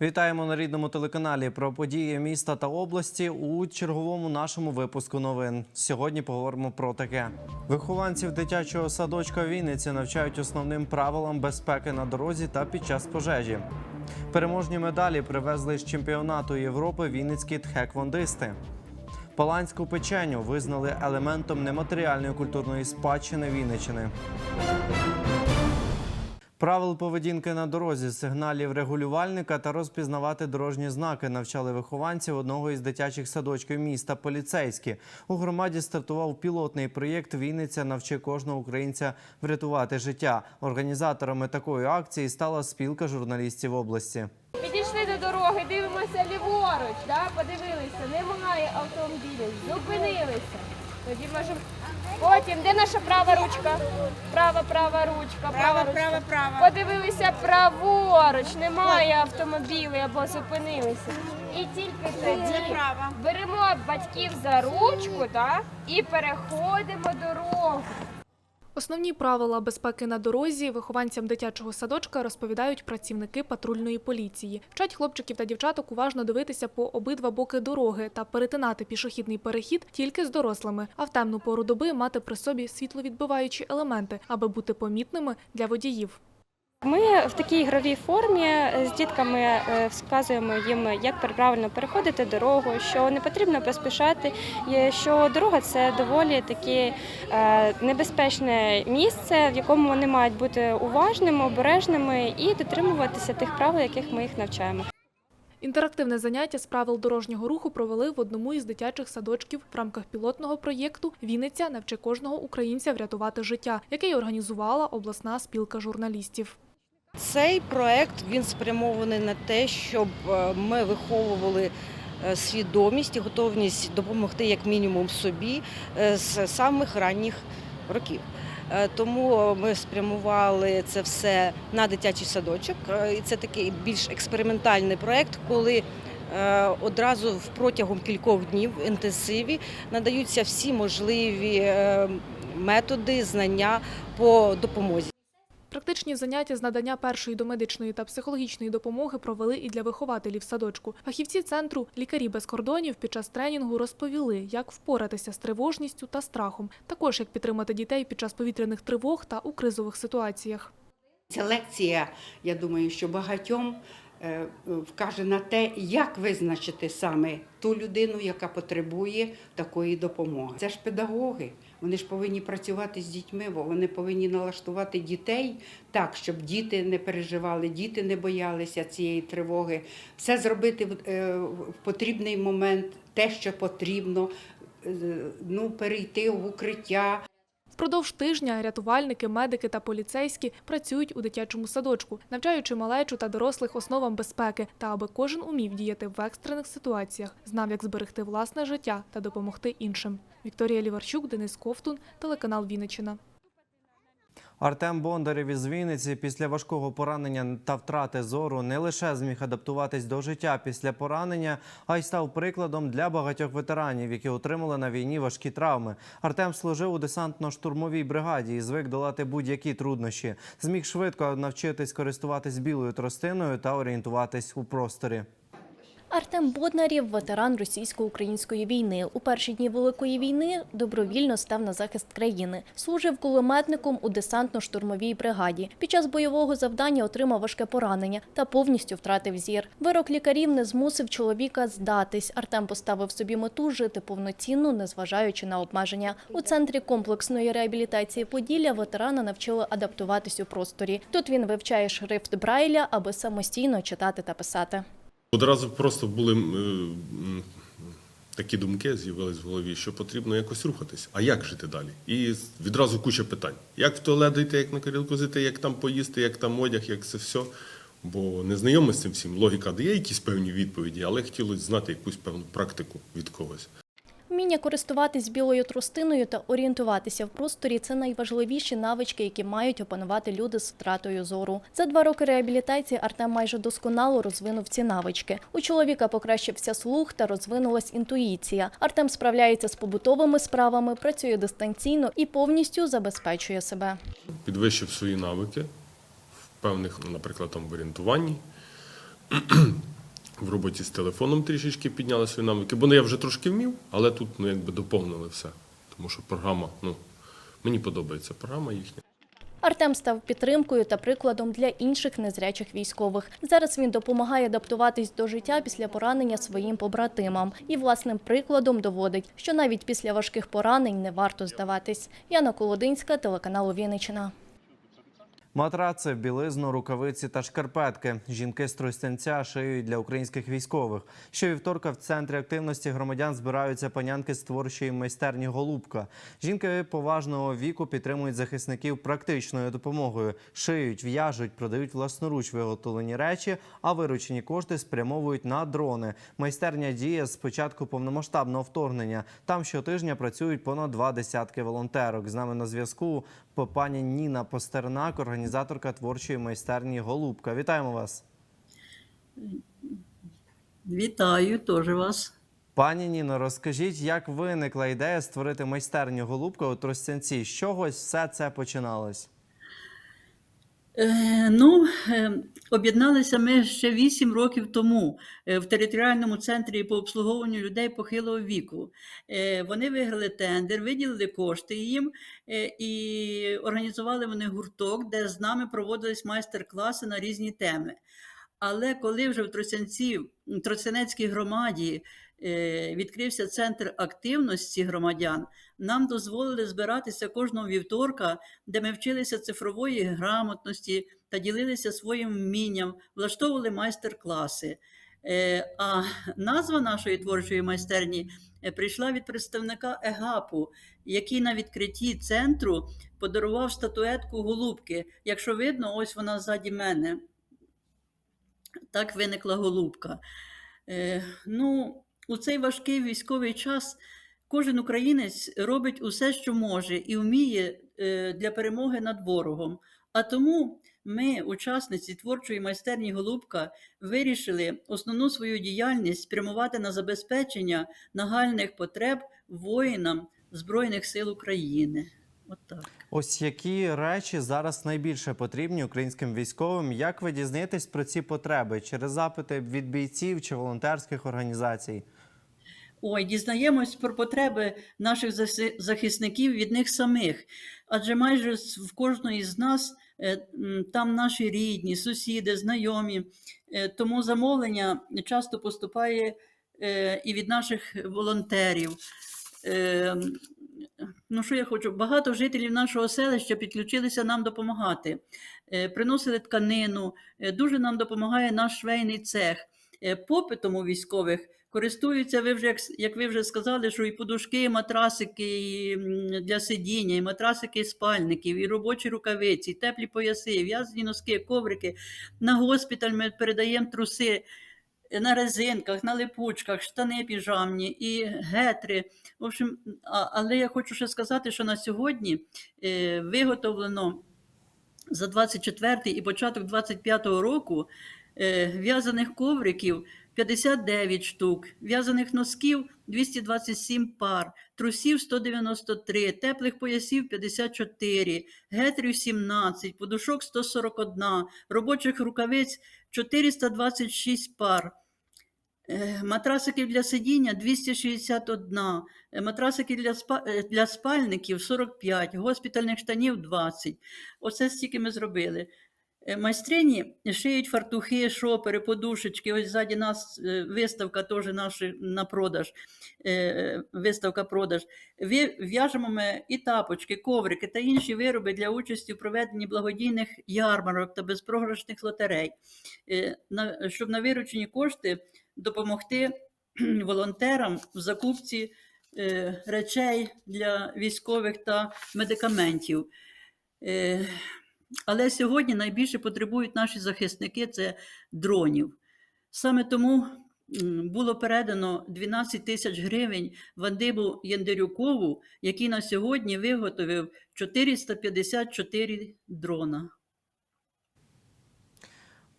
Вітаємо на рідному телеканалі про події міста та області у черговому нашому випуску новин. Сьогодні поговоримо про таке: вихованців дитячого садочка Вінниці навчають основним правилам безпеки на дорозі та під час пожежі. Переможні медалі привезли з чемпіонату Європи вінницькі тхеквондисти. Паланську печеню визнали елементом нематеріальної культурної спадщини Вінничини. Правил поведінки на дорозі, сигналів регулювальника та розпізнавати дорожні знаки навчали вихованців одного із дитячих садочків міста поліцейські. У громаді стартував пілотний проєкт Вінниця навчи кожного українця врятувати життя. Організаторами такої акції стала спілка журналістів області. Підійшли до дороги, дивимося ліворуч, да? подивилися, немає автомобілів, зупинилися. Тоді можемо. Потім, де наша права ручка? Права, права ручка, права, права, права. Подивилися праворуч, немає автомобілів або зупинилися. І тільки тоді беремо батьків за ручку да? і переходимо дорогу. Основні правила безпеки на дорозі вихованцям дитячого садочка розповідають працівники патрульної поліції. Вчать хлопчиків та дівчаток уважно дивитися по обидва боки дороги та перетинати пішохідний перехід тільки з дорослими, а в темну пору доби мати при собі світловідбиваючі елементи, аби бути помітними для водіїв. Ми в такій ігровій формі з дітками е, вказуємо їм, як правильно переходити дорогу, що не потрібно поспішати, що дорога це доволі таке е, небезпечне місце, в якому вони мають бути уважними, обережними і дотримуватися тих правил, яких ми їх навчаємо. Інтерактивне заняття з правил дорожнього руху провели в одному із дитячих садочків в рамках пілотного проєкту Вінниця навчи кожного українця врятувати життя, який організувала обласна спілка журналістів. Цей проект він спрямований на те, щоб е, ми виховували е, свідомість і готовність допомогти як мінімум собі е, з самих ранніх років. Тому ми спрямували це все на дитячий садочок. І це такий більш експериментальний проект, коли одразу протягом кількох днів в інтенсиві надаються всі можливі методи, знання по допомозі. Практичні заняття з надання першої домедичної та психологічної допомоги провели і для вихователів садочку. Фахівці центру Лікарі без кордонів під час тренінгу розповіли, як впоратися з тривожністю та страхом, також як підтримати дітей під час повітряних тривог та у кризових ситуаціях. Ця лекція, я думаю, що багатьом е, вкаже на те, як визначити саме ту людину, яка потребує такої допомоги. Це ж педагоги. Вони ж повинні працювати з дітьми, бо вони повинні налаштувати дітей так, щоб діти не переживали, діти не боялися цієї тривоги. Все зробити в- е, потрібний момент, те, що потрібно, е, ну, перейти в укриття, Впродовж тижня рятувальники, медики та поліцейські працюють у дитячому садочку, навчаючи малечу та дорослих основам безпеки, та аби кожен умів діяти в екстрених ситуаціях, знав, як зберегти власне життя та допомогти іншим. Вікторія Ліварчук, Денис Ковтун, телеканал Вінниччина. Артем Бондарєв із Вінниці після важкого поранення та втрати зору не лише зміг адаптуватись до життя після поранення, а й став прикладом для багатьох ветеранів, які отримали на війні важкі травми. Артем служив у десантно-штурмовій бригаді і звик долати будь-які труднощі. Зміг швидко навчитись користуватись білою тростиною та орієнтуватись у просторі. Артем Боднарєв – ветеран російсько-української війни. У перші дні Великої війни добровільно став на захист країни. Служив кулеметником у десантно-штурмовій бригаді. Під час бойового завдання отримав важке поранення та повністю втратив зір. Вирок лікарів не змусив чоловіка здатись. Артем поставив собі мету жити повноцінно, незважаючи на обмеження. У центрі комплексної реабілітації Поділля ветерана навчили адаптуватись у просторі. Тут він вивчає шрифт Брайля, аби самостійно читати та писати. Одразу просто були м, такі думки з'явились в голові, що потрібно якось рухатись. А як жити далі? І відразу куча питань: як в туалет дійти, як на карілку зайти, як там поїсти, як там одяг, як це все. Бо не знайомий з цим всім. Логіка дає якісь певні відповіді, але хотілося знати якусь певну практику від когось. Вміння користуватись білою тростиною та орієнтуватися в просторі це найважливіші навички, які мають опанувати люди з втратою зору. За два роки реабілітації Артем майже досконало розвинув ці навички. У чоловіка покращився слух та розвинулась інтуїція. Артем справляється з побутовими справами, працює дистанційно і повністю забезпечує себе. Підвищив свої навики в певних, наприклад, там в орієнтуванні. В роботі з телефоном трішечки підняли свої навики, бо ну, я вже трошки вмів, але тут ну, якби доповнили все. Тому що програма, ну, мені подобається програма їхня. Артем став підтримкою та прикладом для інших незрячих військових. Зараз він допомагає адаптуватись до життя після поранення своїм побратимам і власним прикладом доводить, що навіть після важких поранень не варто здаватись. Яна Колодинська, телеканал Вінниччина. Матраци, білизну, рукавиці та шкарпетки. Жінки з Тростянця шиють для українських військових. Щовівторка в центрі активності громадян збираються панянки з творчої майстерні Голубка. Жінки поважного віку підтримують захисників практичною допомогою. Шиють, в'яжуть, продають власноруч виготовлені речі, а виручені кошти спрямовують на дрони. Майстерня діє з початку повномасштабного вторгнення. Там щотижня працюють понад два десятки волонтерок. З нами на зв'язку пані Ніна Постернак, організаторка творчої майстерні Голубка. Вітаємо вас. Вітаю теж вас. Пані Ніно, розкажіть, як виникла ідея створити майстерню Голубка у Тростянці? З чогось все це починалось? Е, ну, е, об'єдналися ми ще 8 років тому е, в територіальному центрі по обслуговуванню людей похилого віку. Вони виграли тендер, виділили кошти їм і організували вони гурток, де з нами проводились майстер-класи на різні теми. Але коли вже в Тростянці, Тростянецькій громаді відкрився центр активності громадян, нам дозволили збиратися кожного вівторка, де ми вчилися цифрової грамотності та ділилися своїм вмінням, влаштовували майстер-класи. Е, А назва нашої творчої майстерні е, прийшла від представника ЕГАПу, який на відкритті центру подарував статуетку голубки. Якщо видно, ось вона ззаді мене. Так виникла голубка. Е, ну, у цей важкий військовий час кожен українець робить усе, що може, і вміє е, для перемоги над ворогом. А тому ми, учасниці творчої майстерні Голубка, вирішили основну свою діяльність спрямувати на забезпечення нагальних потреб воїнам Збройних сил України. От так. Ось які речі зараз найбільше потрібні українським військовим? Як ви дізнаєтесь про ці потреби через запити від бійців чи волонтерських організацій? Ой, дізнаємось про потреби наших захисників від них самих. Адже майже в кожної з нас е, там наші рідні, сусіди, знайомі. Е, Тому замовлення часто поступає е, і від наших волонтерів. Ну, що я хочу? Багато жителів нашого селища підключилися нам допомагати, приносили тканину. Дуже нам допомагає наш швейний цех. Попитом у військових користуються, ви вже, як, як ви вже сказали, що і подушки, і матрасики і, для сидіння, і матрасики спальників, і робочі рукавиці, і теплі пояси, і в'язані носки, коврики. На госпіталь ми передаємо труси е, на резинках, на липучках, штани піжамні і гетри. В общем, а, але я хочу ще сказати, що на сьогодні е, виготовлено за 24 і початок 25 року е, в'язаних ковриків 59 штук, в'язаних носків 227 пар, трусів 193, теплих поясів 54, гетрів 17, подушок 141, робочих рукавиць 426 пар. Е, Матрасиків для сидіння 261, е, матрасики для, спа- е, для спальників 45, госпітальних штанів 20. Оце стільки ми зробили. Е, Майстрині шиють фартухи, шопери, подушечки. Ось ззаді нас е, виставка теж наша на продаж. е, Виставка продаж. В'яжемо ми і тапочки, коврики та інші вироби для участі в проведенні благодійних ярмарок та безпрограшних лотерей, щоб на виручені кошти допомогти волонтерам в закупці речей для військових та медикаментів. Але сьогодні найбільше потребують наші захисники це дронів. Саме тому було передано 12 тисяч гривень Вандибу Єндерюкову, який на сьогодні виготовив 454 дрона.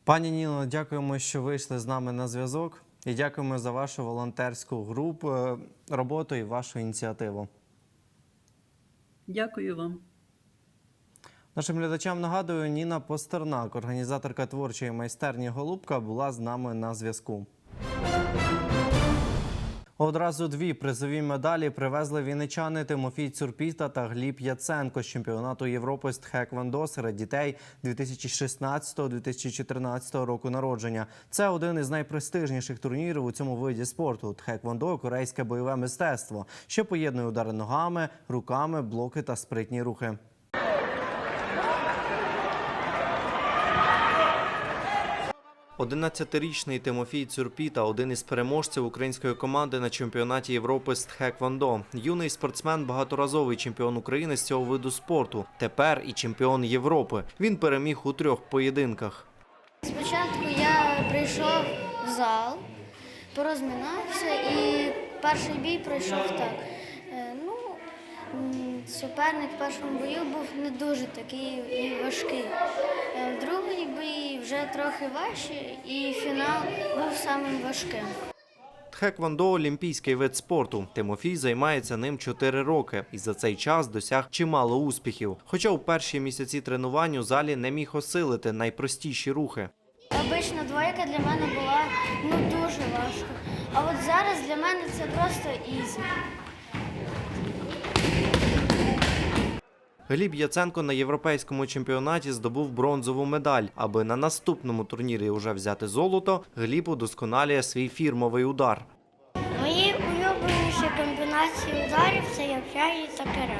Пані Ніно, дякуємо, що вийшли з нами на зв'язок. І дякуємо за вашу волонтерську групу, е, роботу і вашу ініціативу. Дякую вам. Нашим глядачам нагадую, Ніна Постернак, організаторка творчої майстерні Голубка, була з нами на зв'язку. Одразу дві призові медалі привезли вінничани Тимофій Цурпіта та Гліб Яценко з чемпіонату Європи з тхеквондо серед дітей 2016-2014 року народження. Це один із найпрестижніших турнірів у цьому виді спорту. Тхеквондо – корейське бойове мистецтво, що поєднує удари ногами, руками, блоки та спритні рухи. Одинадцятирічний Тимофій Цюрпіта – один із переможців української команди на чемпіонаті Європи з тхеквондо. Юний спортсмен, багаторазовий чемпіон України з цього виду спорту. Тепер і чемпіон Європи. Він переміг у трьох поєдинках. Спочатку я прийшов в зал, порозминався і перший бій пройшов так. Е, Ну, суперник в першому бою був не дуже такий і важкий. Е, В другий бій вже трохи важче, і фінал був самим важким. Тхеквондо – олімпійський вид спорту. Тимофій займається ним 4 роки і за цей час досяг чимало успіхів. Хоча у перші місяці тренувань у залі не міг осилити найпростіші рухи. Обична двойка для мене була ну, дуже важко. А от зараз для мене це просто ізі. Гліб Яценко на європейському чемпіонаті здобув бронзову медаль. Аби на наступному турнірі вже взяти золото, Гліб удосконалює свій фірмовий удар. Мої улюбленіші комбінації ударів це явчай та керевка.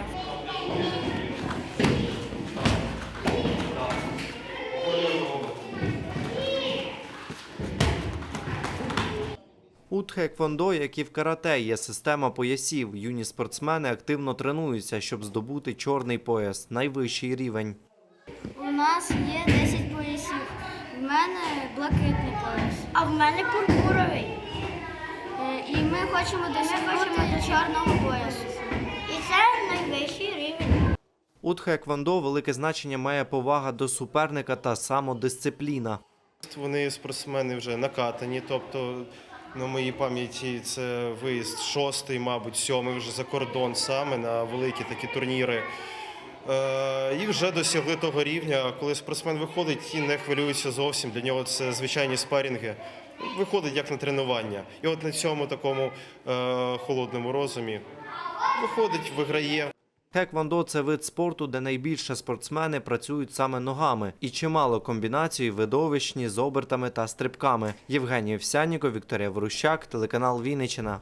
У тхеквондо, як і в карате, є система поясів. Юні спортсмени активно тренуються, щоб здобути чорний пояс найвищий рівень. У нас є 10 поясів. В мене блакитний пояс. А в мене пурпуровий. І ми хочемо досягнути до чорного поясу. І це найвищий рівень. У тхеквондо велике значення має повага до суперника та самодисципліна. Вони спортсмени вже накатані, тобто на моїй пам'яті це виїзд шостий, мабуть, сьомий вже за кордон саме на великі такі турніри. Е, І вже досягли того рівня, коли спортсмен виходить і не хвилюється зовсім. Для нього це звичайні спарінги. Виходить як на тренування. І от на цьому такому е, холодному розумі виходить, виграє. Тхеквондо – це вид спорту, де найбільше спортсмени працюють саме ногами, і чимало комбінацій видовищні з обертами та стрибками. Євгеній Овсянніко, Вікторія Ворущак, телеканал Вінниччина.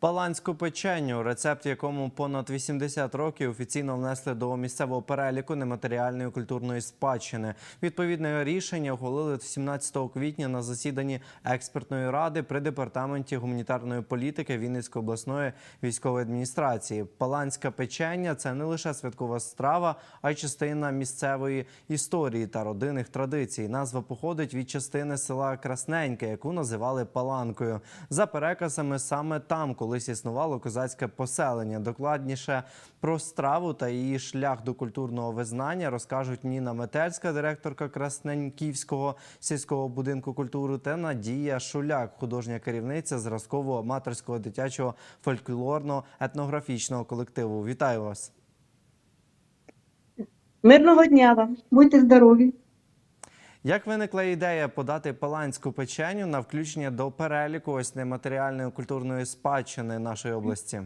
Паланську печеню, рецепт якому понад 80 років офіційно внесли до місцевого переліку нематеріальної культурної спадщини. Відповідне рішення ухвалили 17 квітня на засіданні експертної ради при департаменті гуманітарної політики Вінницької обласної військової адміністрації. Паланська печення це не лише святкова страва, а й частина місцевої історії та родинних традицій. Назва походить від частини села Красненьке, яку називали Паланкою. За переказами саме там колись існувало козацьке поселення. Докладніше про страву та її шлях до культурного визнання розкажуть Ніна Метельська, директорка Красненьківського сільського будинку культури, та Надія Шуляк, художня керівниця зразкового аматорського дитячого фольклорно-етнографічного колективу. Вітаю вас! Мирного дня вам, будьте здорові. Як виникла ідея подати паланську печеню на включення до переліку ось нематеріальної культурної спадщини нашої області?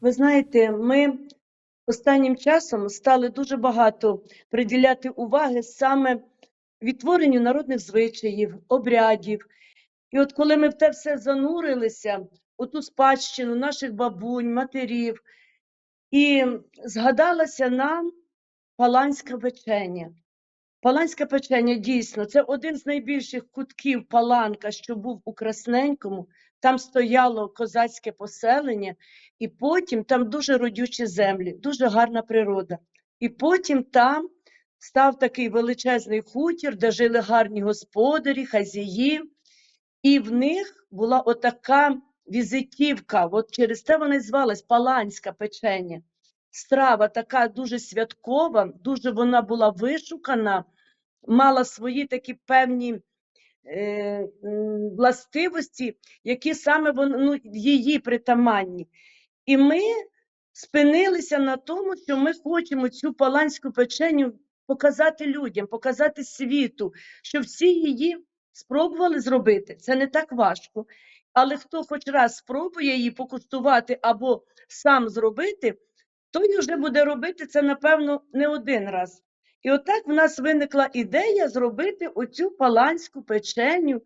Ви знаєте, ми останнім часом стали дуже багато приділяти уваги саме відтворенню народних звичаїв, обрядів. І от коли ми в те все занурилися, у ту спадщину наших бабунь, матерів, і згадалося нам паланська печення. Паланське печення дійсно це один з найбільших кутків паланка, що був у Красненькому. Там стояло козацьке поселення, і потім там дуже родючі землі, дуже гарна природа. І потім там став такий величезний хутір, де жили гарні господарі, хазяї, і в них була отака візитівка. От через те вона і звалась Паланська печення. Страва така дуже святкова, дуже вона була вишукана, мала свої такі певні е, властивості, які саме вон, ну, її притаманні. І ми спинилися на тому, що ми хочемо цю паланську печеню показати людям, показати світу, що всі її спробували зробити. Це не так важко. Але хто хоч раз спробує її покуштувати або сам зробити, той вже буде робити це, напевно, не один раз. І отак в нас виникла ідея зробити оцю паланську печеню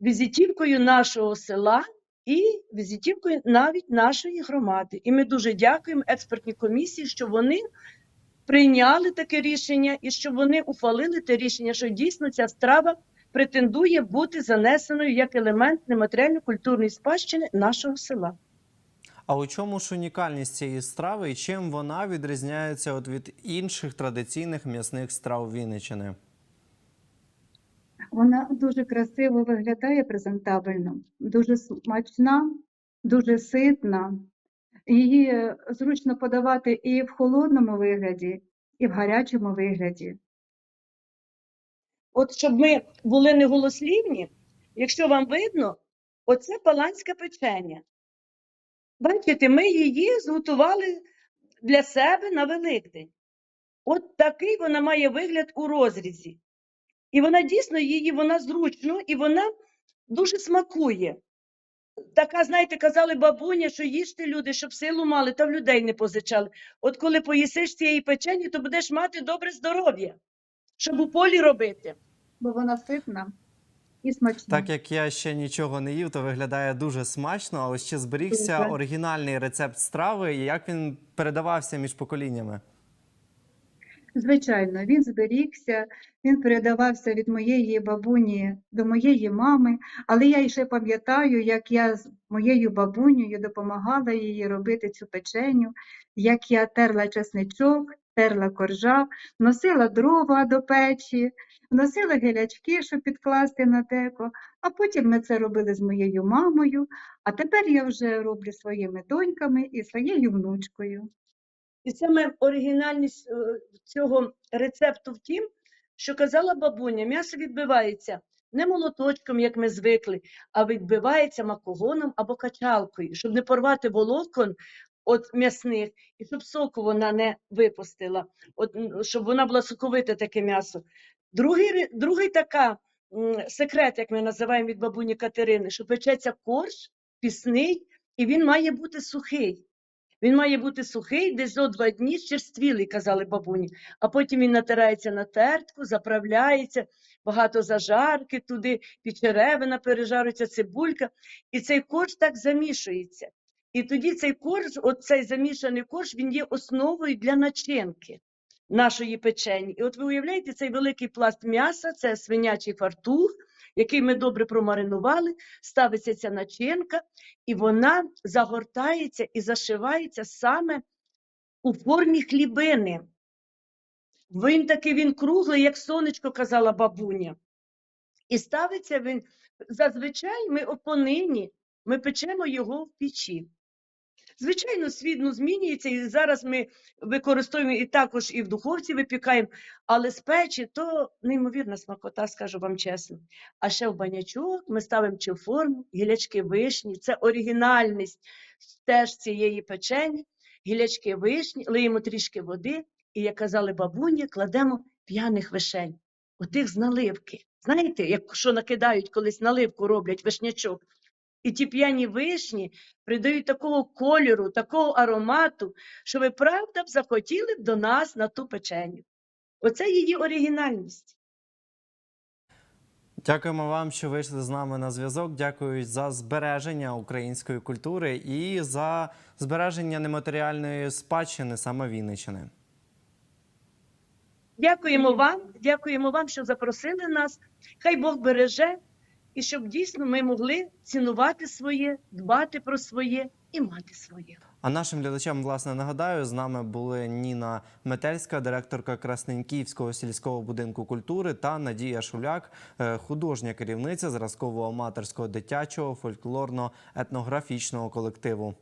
візитівкою нашого села і візитівкою навіть нашої громади. І ми дуже дякуємо експертній комісії, що вони прийняли таке рішення і що вони ухвалили те рішення, що дійсно ця страва претендує бути занесеною як елемент нематеріально-культурної спадщини нашого села. А у чому ж унікальність цієї страви і чим вона відрізняється от від інших традиційних м'ясних страв Вінниччини? Вона дуже красиво виглядає презентабельно, дуже смачна, дуже ситна. Її зручно подавати і в холодному вигляді, і в гарячому вигляді. От щоб ми були неголослівні, якщо вам видно, оце паланська печення. Бачите, ми її зготували для себе на Великдень. От такий вона має вигляд у розрізі. І вона дійсно її, вона зручно і вона дуже смакує. Така, знаєте, казали бабуня, що їжте люди, щоб силу мали, та в людей не позичали. От коли поїсиш цієї печені, то будеш мати добре здоров'я, щоб у полі робити. Бо вона ситна і смачна. Так як я ще нічого не їв, то виглядає дуже смачно, але ще зберігся Дуже. оригінальний рецепт страви. і Як він передавався між поколіннями? Звичайно, він зберігся, він передавався від моєї бабуні до моєї мами, але я ще пам'ятаю, як я з моєю бабунею допомагала їй робити цю печеню, як я терла чесничок, терла коржа, носила дрова до печі, носила гілячки, щоб підкласти на деко, а потім ми це робили з моєю мамою, а тепер я вже роблю своїми доньками і своєю внучкою. І саме оригінальність е, цього рецепту в тім, що казала бабуня, м'ясо відбивається не молоточком, як ми звикли, а відбивається макогоном або качалкою, щоб не порвати волокон от м'ясних і щоб соку вона не випустила, от, щоб вона була соковите таке м'ясо. Другий, другий така секрет, як ми називаємо від бабуні Катерини, що печеться корж пісний, і він має бути сухий. Він має бути сухий, десь зо два дні черствілий, казали бабуні. А потім він натирається на тертку, заправляється, багато зажарки туди, підчеревина пережарюється, цибулька. І цей корж так замішується. І тоді цей корж, оцей замішаний корж, він є основою для начинки нашої печені. І от ви уявляєте, цей великий пласт м'яса, це свинячий фартух, який ми добре промаринували, ставиться ця начинка, і вона загортається і зашивається саме у формі хлібини. Він такий він круглий, як сонечко, казала бабуня. І ставиться він зазвичай ми опонині, ми печемо його в печі. Звичайно, світ ну, змінюється, і зараз ми використовуємо і також і в духовці випікаємо, але з печі то неймовірна смакота, скажу вам чесно. А ще в банячок ми ставимо чи форму, гілячки вишні, це оригінальність теж цієї печені, гілячки вишні, лиємо трішки води, і, як казали бабуні, кладемо п'яних вишень, отих з наливки. Знаєте, як що накидають колись наливку роблять вишнячок. І ті п'яні вишні придають такого кольору, такого аромату, що ви правда б захотіли б до нас на ту печеню. Оце її оригінальність. Дякуємо вам, що вийшли з нами на зв'язок. Дякую за збереження української культури і за збереження нематеріальної спадщини саме Вінниччини. Дякуємо вам, дякуємо вам, що запросили нас. Хай Бог береже, і щоб дійсно ми могли цінувати своє, дбати про своє і мати своє. А нашим глядачам, власне, нагадаю, з нами були Ніна Метельська, директорка Красненьківського сільського будинку культури, та Надія Шуляк, е, художня керівниця зразкового аматорського дитячого фольклорно-етнографічного колективу.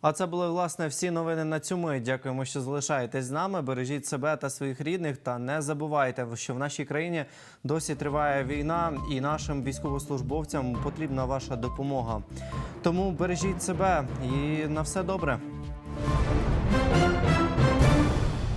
А це були власне всі новини на цю мить. Дякуємо, що залишаєтесь з нами. Бережіть себе та своїх рідних. Та не забувайте, що в нашій країні досі триває війна, і нашим військовослужбовцям потрібна ваша допомога. Тому бережіть себе і на все добре.